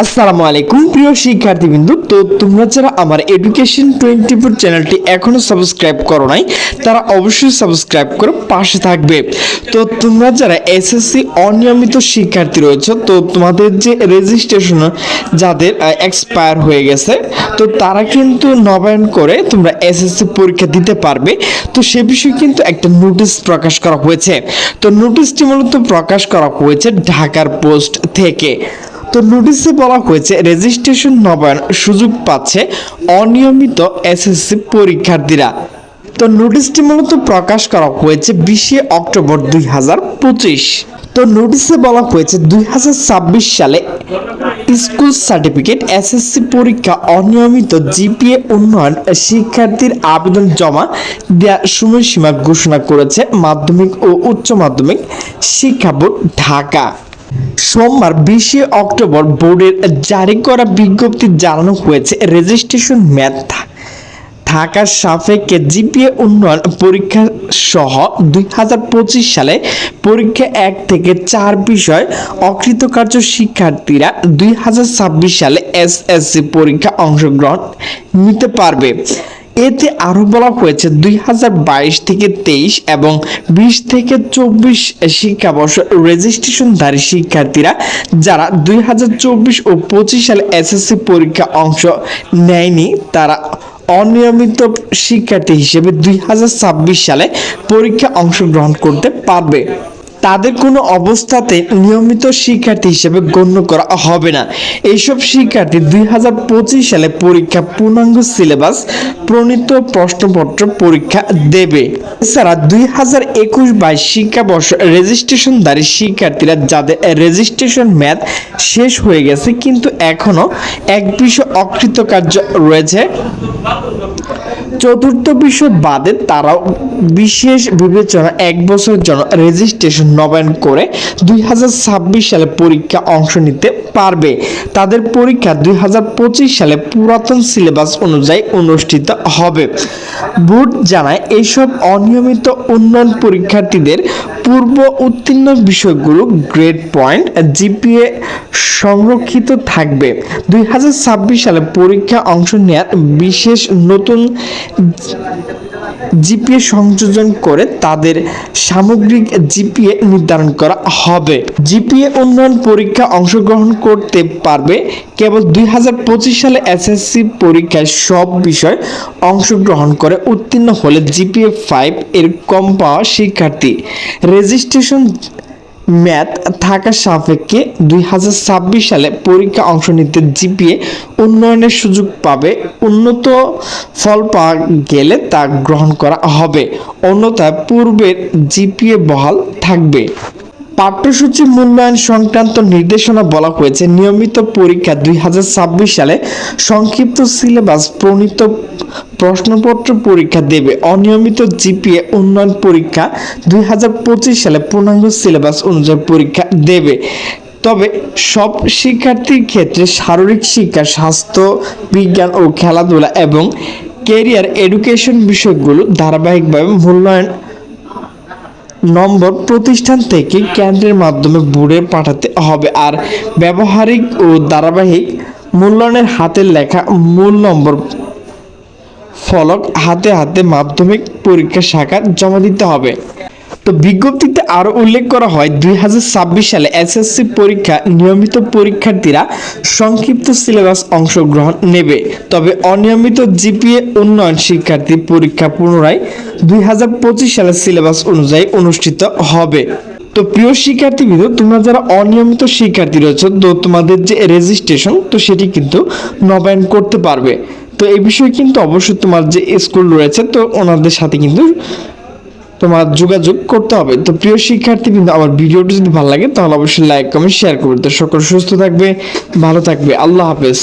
আসসালামু আলাইকুম। প্রিয় শিক্ষার্থীবৃন্দু, তো তোমরা যারা আমার এডুকেশন টোয়েন্টি ফোর চ্যানেলটি এখনও সাবস্ক্রাইব করো নাই, তারা অবশ্যই সাবস্ক্রাইব করে পাশে থাকবে। তো তোমরা যারা এসএসসি অনিয়মিত শিক্ষার্থী রয়েছে, তো তোমাদের যে রেজিস্ট্রেশন যাদের এক্সপায়ার হয়ে গেছে, তো তারা কিন্তু নবায়ন করে তোমরা এসএসসি পরীক্ষা দিতে পারবে। তো সে বিষয়ে কিন্তু একটা নোটিশ প্রকাশ করা হয়েছে। তো নোটিশটি মূলত প্রকাশ করা হয়েছে ঢাকার পোস্ট থেকে। তো নোটিশে বলা হয়েছে রেজিস্ট্রেশন নবায়ন সুযোগ পাচ্ছে অনিয়মিত এসএসসি পরীক্ষার্থীরা। তো নোটিশটি মূলত প্রকাশ করা হয়েছে বিশে অক্টোবর দুই হাজার পঁচিশ। তো নোটিশে বলা হয়েছে দুই হাজার ছাব্বিশ সালে স্কুল সার্টিফিকেট এসএসসি পরীক্ষা অনিয়মিত জিপিএ উন্নয়ন শিক্ষার্থীর আবেদন জমা দেওয়ার সময়সীমা ঘোষণা করেছে মাধ্যমিক ও উচ্চ মাধ্যমিক শিক্ষা বোর্ড ঢাকা। সোমবার বিশে অক্টোবর বোর্ডের জারি করা বিজ্ঞপ্তি জানানো হয়েছে রেজিস্ট্রেশন ম্যাথ ঢাকার সাপেক্ষে জিপিএ উন্নয়ন পরীক্ষা সহ দুই সালে পরীক্ষা এক থেকে চার বিষয় অকৃতকার্য শিক্ষার্থীরা দুই হাজার ছাব্বিশ সালে এসএসসি পরীক্ষা অংশগ্রহণ নিতে পারবে। এতে আরও বলা হয়েছে দুই হাজার বাইশ থেকে তেইশ এবং বিশ থেকে চব্বিশ শিক্ষাবর্ষ রেজিস্ট্রেশনধারী শিক্ষার্থীরা যারা দুই হাজার চব্বিশ ও পঁচিশ সালে এসএসসি পরীক্ষা অংশ নেয়নি, তারা অনিয়মিত শিক্ষার্থী হিসেবে দুই হাজার ছাব্বিশ সালে পরীক্ষা অংশগ্রহণ করতে পারবে। তাদের কোনো অবস্থাতে নিয়মিত শিক্ষার্থী হিসেবে গণ্য করা হবে না। এইসব শিক্ষার্থী দুই হাজার পঁচিশ সালে পরীক্ষা পূর্ণাঙ্গ সিলেবাস, প্রণীত প্রশ্নপত্র পরীক্ষা দেবে। এছাড়া দুই হাজার একুশ বাইশ শিক্ষাবর্ষ রেজিস্ট্রেশনধারী শিক্ষার্থীরা যাদের রেজিস্ট্রেশন ম্যাথ শেষ হয়ে গেছে, কিন্তু এখনও এক বিষয় অকৃতকার্য রয়েছে। চতুর্থ বিশ্ব বাদে তারাও বিশেষ বিবেচনা এক বছরের জন্য রেজিস্ট্রেশন নবায়ন করে দুই হাজার ছাব্বিশ সালে পরীক্ষা অংশ নিতে পারবে। তাদের পরীক্ষা দুই হাজার পঁচিশ সালে পুরাতন সিলেবাস অনুযায়ী অনুষ্ঠিত হবে। বোর্ড জানায় এইসব অনিয়মিত উন্নয়ন পরীক্ষার্থীদের পূর্ব উত্তীর্ণ বিষয়গুলো গ্রেড পয়েন্ট জিপিএ সংরক্ষিত থাকবে। দুই হাজার ছাব্বিশ সালে পরীক্ষা অংশ নেওয়ার বিশেষ নতুন জিপিএ সংযোজন করে তাদের সামগ্রিক জিপিএ নির্ধারণ করা হবে। জিপিএ উন্নয়ন পরীক্ষা অংশগ্রহণ করতে পারবে কেবল দুই হাজার পঁচিশ সালে এসএসসি পরীক্ষায় সব বিষয় অংশগ্রহণ করে উত্তীর্ণ হলে জিপিএ ফাইভ এর কম পাওয়া শিক্ষার্থী। রেজিস্ট্রেশন ম্যাথ থাকার সাপেক্ষে দুই হাজার ছাব্বিশ সালে পরীক্ষা অংশ নিতে জিপিএ উন্নয়নের সুযোগ পাবে। উন্নত ফল পাওয়া গেলে তা গ্রহণ করা হবে। অন্যথায় পূর্বের জিপিএ বহাল থাকবে। পাঠ্যসূচি মূল্যায়ন সংক্রান্ত নির্দেশনা বলা হয়েছে। নিয়মিত পরীক্ষা দুই হাজার ছাব্বিশ সালে সংক্ষিপ্ত সিলেবাস প্রণীত প্রশ্নপত্র পরীক্ষা দেবে। অনিয়মিত জিপিএ উন্নয়ন পরীক্ষা দুই হাজার পঁচিশ সালে পূর্ণাঙ্গ সিলেবাস অনুযায়ী পরীক্ষা দেবে। তবে সব শিক্ষার্থীর ক্ষেত্রে শারীরিক শিক্ষা, স্বাস্থ্য, বিজ্ঞান ও খেলাধুলা এবং কেরিয়ার এডুকেশন বিষয়গুলো ধারাবাহিকভাবে মূল্যায়ন নম্বর প্রতিষ্ঠান থেকে কেন্দ্রের মাধ্যমে বোর্ডে পাঠাতে হবে। আর ব্যবহারিক ও ধারাবাহিক মূল্যায়নের হাতে লেখা মূল নম্বর ফলক হাতে হাতে মাধ্যমিক পরীক্ষা শাখা জমা দিতে হবে। তো বিজ্ঞপ্তিতে আরও উল্লেখ করা হয়, দুই হাজার ছাব্বিশ সালে এসএসসি পরীক্ষা নিয়মিত পরীক্ষার্থীরা সংক্ষিপ্ত সিলেবাস অংশগ্রহণ নেবে। তবে অনিয়মিত জিপিএ উন্নয়ন শিক্ষার্থী পরীক্ষা পুনরায় দুই সালের সিলেবাস অনুযায়ী অনুষ্ঠিত হবে। তো প্রিয় শিক্ষার্থীবৃন্দ, তোমরা যারা অনিয়মিত শিক্ষার্থী রয়েছে, তো তোমাদের যে রেজিস্ট্রেশন তো সেটি কিন্তু নবায়ন করতে পারবে। তো এই বিষয়ে কিন্তু অবশ্যই তোমার যে স্কুল রয়েছে, তো ওনাদের সাথে কিন্তু তোমার যোগাযোগ করতে হবে। তো প্রিয় শিক্ষার্থী কিন্তু আমার ভিডিওটি যদি ভালো লাগে, তাহলে অবশ্যই লাইক কমেন্ট শেয়ার করবে তো সকল সুস্থ থাকবে, ভালো থাকবে। আল্লাহ হাফেজ।